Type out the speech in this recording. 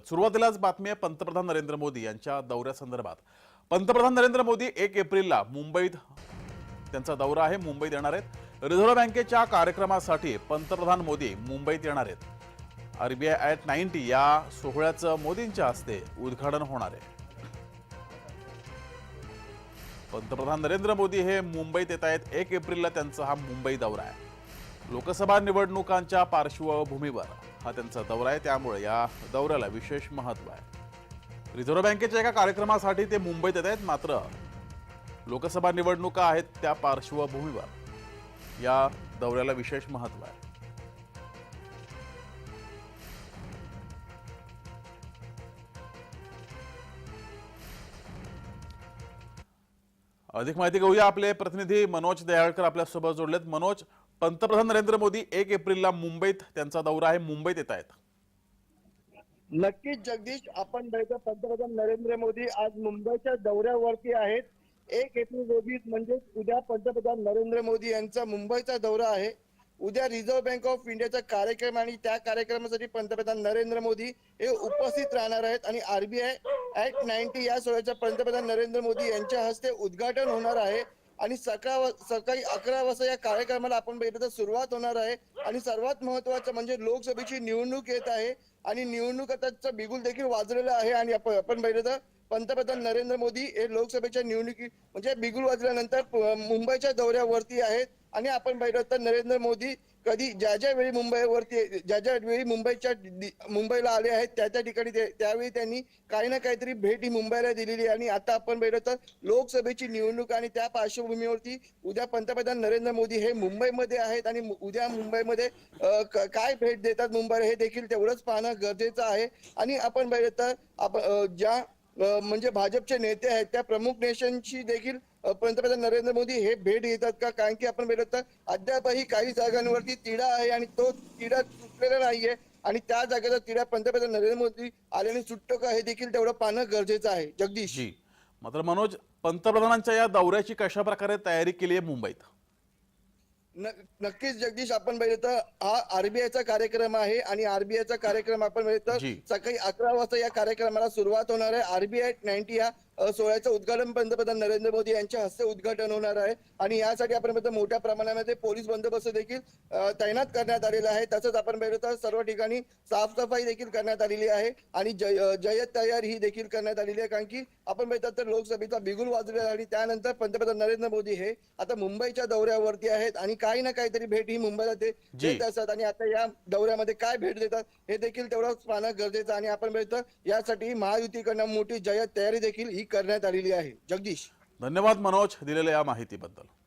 सुरुवातीलाच बातमी आहे पंतप्रधान नरेंद्र मोदी यांच्या दौऱ्यासंदर्भात पंतप्रधान नरेंद्र मोदी एक एप्रिलला मुंबईत त्यांचा दौरा आहे मुंबईत येणार आहेत. रिझर्व्ह बँकेच्या कार्यक्रमासाठी पंतप्रधान मोदी मुंबईत येणार आहेत. आरबीआय ॲट नाईन्टी या सोहळ्याचं मोदींच्या हस्ते उद्घाटन होणार आहे. पंतप्रधान नरेंद्र मोदी हे मुंबईत येत आहेत. एक एप्रिलला त्यांचा हा मुंबई दौरा आहे. लोकसभा निवडणुकांच्या पार्श्वभूमीवर हा त्यांचा दौरा आहे. त्यामुळे या दौऱ्याला विशेष महत्त्व आहे. रिझर्व्ह बँकेच्या एका कार्यक्रमासाठी ते मुंबईत येत आहेत. मात्र लोकसभा निवडणुका आहेत त्या पार्श्वभूमीवर. या दौऱ्याला विशेष महत्त्व आहे. अधिक माहिती घेऊया. आपले प्रतिनिधी मनोज दयाळकर आपल्यासोबत जोडलेत. मनोज पंतप्रधान नरेंद्र मोदी एक एप्रिलला मुंबईत त्यांचा दौरा आहे मुंबईत येत आहेत. नक्कीच जगदीश आपण बघितलं पंतप्रधान नरेंद्र मोदी आज मुंबईच्या दौऱ्यावरती आहेत. एक एप्रिल रोजी म्हणजे उद्या पंतप्रधान नरेंद्र मोदी यांचा मुंबईचा दौरा आहे. उद्या रिझर्व्ह बँक ऑफ इंडियाचा कार्यक्रम आणि त्या कार्यक्रमासाठी पंतप्रधान नरेंद्र मोदी हे उपस्थित राहणार आहेत आणि आरबीआय ऍक्ट नाईन्टी या सोहळ्याच्या पंतप्रधान नरेंद्र मोदी यांच्या हस्ते उद्घाटन होणार आहे. आणि सकाळ सकाळी अकरा वाजता या कार्यक्रमाला आपण बघितलं सुरुवात होणार आहे. आणि सर्वात महत्वाचं म्हणजे लोकसभेची निवडणूक येत आहे. आणि निवडणुकाचा बिगुल देखील वाजलेला आहे. आणि आपण आपण तर पंतप्रधान नरेंद्र मोदी हे लोकसभेच्या निवडणुकी म्हणजे बिगुल वाजल्यानंतर मुंबईच्या दौऱ्यावरती आहेत. आणि आपण बघितलं तर नरेंद्र मोदी कधी ज्या ज्या वेळी मुंबईवरती ज्या ज्या वेळी मुंबईच्या मुंबईला आले आहेत त्या त्या ठिकाणी ते- त्यावेळी त्यांनी काही ना काहीतरी भेट ही मुंबईला दिलेली आहे. आणि आता आपण बघितलं तर लोकसभेची निवडणूक आणि त्या पार्श्वभूमीवरती उद्या पंतप्रधान नरेंद्र मोदी हे मुंबईमध्ये आहेत आणि उद्या मुंबईमध्ये काय भेट देतात मुंबईला हे देखील तेवढंच पाहणं गरजेचं आहे. आणि आपण पाहिलं तर आपण ज्या म्हणजे भाजपचे नेते आहेत त्या प्रमुख नेशनशी देखील पंतप्रधान नरेंद्र मोदी हे भेट घेतात का? कारण की आपण तर अद्यापही काही जागांवरती तिढा आहे आणि तो तिढा सुटलेला नाहीये. आणि त्या जागेचा तिढा पंतप्रधान नरेंद्र मोदी आल्याने सुटतो का हे देखील तेवढं पाहणं गरजेचं आहे. जगदीश. जी. मात्र मनोज पंतप्रधानांच्या या दौऱ्याची कशा प्रकारे तयारी केली आहे मुंबईत? नक्कीच जगदीश आपण बघितलं तर हा आरबीआयचा कार्यक्रम आहे आणि आरबीआयचा कार्यक्रम आपण बघितलं सकाळी अकरा वाजता या कार्यक्रमाला सुरुवात होणार आहे. आरबीआय नाईन्टी या अ, सोहळ्याचं उद्घाटन पंतप्रधान नरेंद्र मोदी यांच्या हस्ते उद्घाटन होणार आहे. आणि यासाठी आपण बघितलं मोठ्या प्रमाणामध्ये पोलीस बंदोबस्त देखील तैनात करण्यात आलेला आहे. तसंच आपण बघितलं तर सर्व ठिकाणी साफसफाई देखील करण्यात आलेली आहे. आणि जय तयारी ही देखील करण्यात आलेली आहे. कारण की आपण बघितलं तर लोकसभेचा बिगुल वाजलेला आणि त्यानंतर पंतप्रधान नरेंद्र मोदी हे आता मुंबईच्या दौऱ्यावरती आहेत. आणि काही ना काहीतरी भेट ही मुंबईला ते. देत असतात. आणि आता या दौऱ्यामध्ये काय भेट देतात हे देखील तेवढंच पाहणं गरजेचं. आणि आपण बघितलं यासाठी महायुतीकडनं मोठी जय्यत तयारी देखील ही करण्यात आलेली आहे. जगदीश. धन्यवाद मनोज दिलेल्या या माहितीबद्दल.